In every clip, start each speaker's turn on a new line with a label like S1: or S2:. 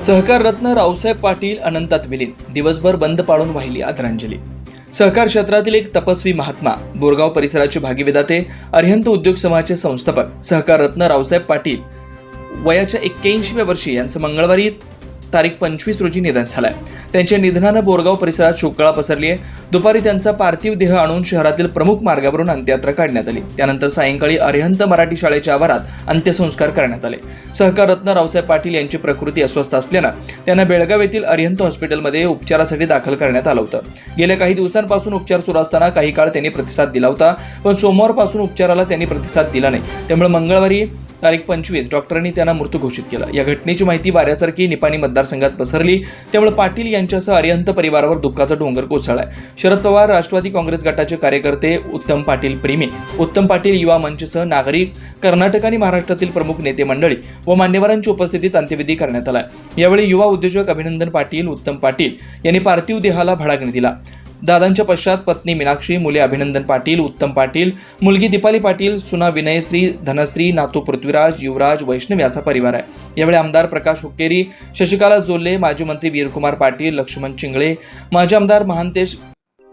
S1: सहकार रत्न रावसाहेब पाटील अनंतात विलीन. दिवसभर बंद पाडून वाहिली आदरांजली. सहकार क्षेत्रातील एक तपस्वी महात्मा बोरगाव परिसराचे भागीविदाते अरिहंत उद्योग समाजाचे संस्थापक सहकार रत्न रावसाहेब पाटील. वयाच्या एक्क्याऐंशीव्या वर्षी यांचं मंगळवारी तारीख पंचवीस रोजी निधन झालंय. त्यांच्या निधनानं बोरगाव परिसरात शोककळा पसरली आहे. दुपारी त्यांचा पार्थिव देह आणून शहरातील प्रमुख मार्गावरून अंत्ययात्रा काढण्यात आली. त्यानंतर सायंकाळी अरिहंत मराठी शाळेच्या आवारात अंत्यसंस्कार करण्यात आले. सहकार रत्न रावसाहेब पाटील यांची प्रकृती अस्वस्थ असल्यानं त्यांना बेळगाव येथील अरिहंत हॉस्पिटलमध्ये उपचारासाठी दाखल करण्यात आलं होतं. गेल्या काही दिवसांपासून उपचार सुरू असताना काही काळ त्यांनी प्रतिसाद दिला होता पण सोमवारपासून उपचाराला त्यांनी प्रतिसाद दिला नाही. त्यामुळे मंगळवारी तारीख पंचवीस. डॉक्टरांनी त्यांना मृत घोषित केला. या घटनेची माहिती वाऱ्यासारखी निपाणी मतदारसंघात पसरली. त्यामुळे पाटील यांच्यासह अरिहंत परिवारावर दुःखाचा डोंगर कोसळलाय. शरद पवार राष्ट्रवादी काँग्रेस गटाचे कार्यकर्ते उत्तम पाटील प्रेमी. उत्तम पाटील युवा मंचसह नागरिक कर्नाटक आणि महाराष्ट्रातील प्रमुख नेते मंडळी व मान्यवरांची उपस्थितीत अंत्यविधी करण्यात आला यावेळी युवा उद्योजक अभिनंदन पाटील उत्तम पाटील यांनी पार्थिव देहाला भडागणी दिला. दादांच्या पश्चात पत्नी मीनाक्षी मुले अभिनंदन पाटील उत्तम पाटील मुलगी दीपाली पाटील सुना विनयश्री धनश्री नातू पृथ्वीराज युवराज वैष्णव याचा परिवार आहे. यावेळी आमदार प्रकाश हुक्केरी शशिकाला जोल्ले माजी मंत्री वीरकुमार पाटील लक्ष्मण चिंगळे माजी आमदार महांतेश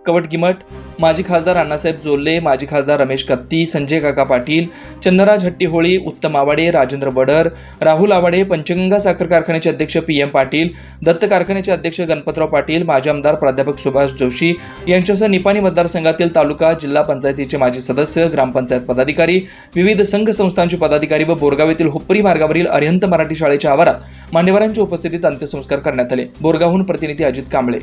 S1: कवटगिमट माजी खासदार अण्णासाहेब जोल्ले माजी खासदार रमेश कत्ती संजय काका पाटील चंद्रराज हट्टीहोळी उत्तम आवाडे राजेंद्र बडर राहुल आवाडे पंचगंगा साखर कारखान्याचे अध्यक्ष पी एम पाटील दत्त कारखान्याचे अध्यक्ष गणपतराव पाटील माजी आमदार प्राध्यापक सुभाष जोशी यांच्यासह निपाणी मतदारसंघातील तालुका जिल्हा पंचायतीचे माजी सदस्य ग्रामपंचायत पदाधिकारी विविध संघ संस्थांचे पदाधिकारी व बोरगाव येथील हुप्परी मार्गावरील अरिहंत मराठी शाळेच्या आवारात मान्यवरांच्या उपस्थितीत अंत्यसंस्कार करण्यात आले. बोरगावहून प्रतिनिधी अजित कांबळे.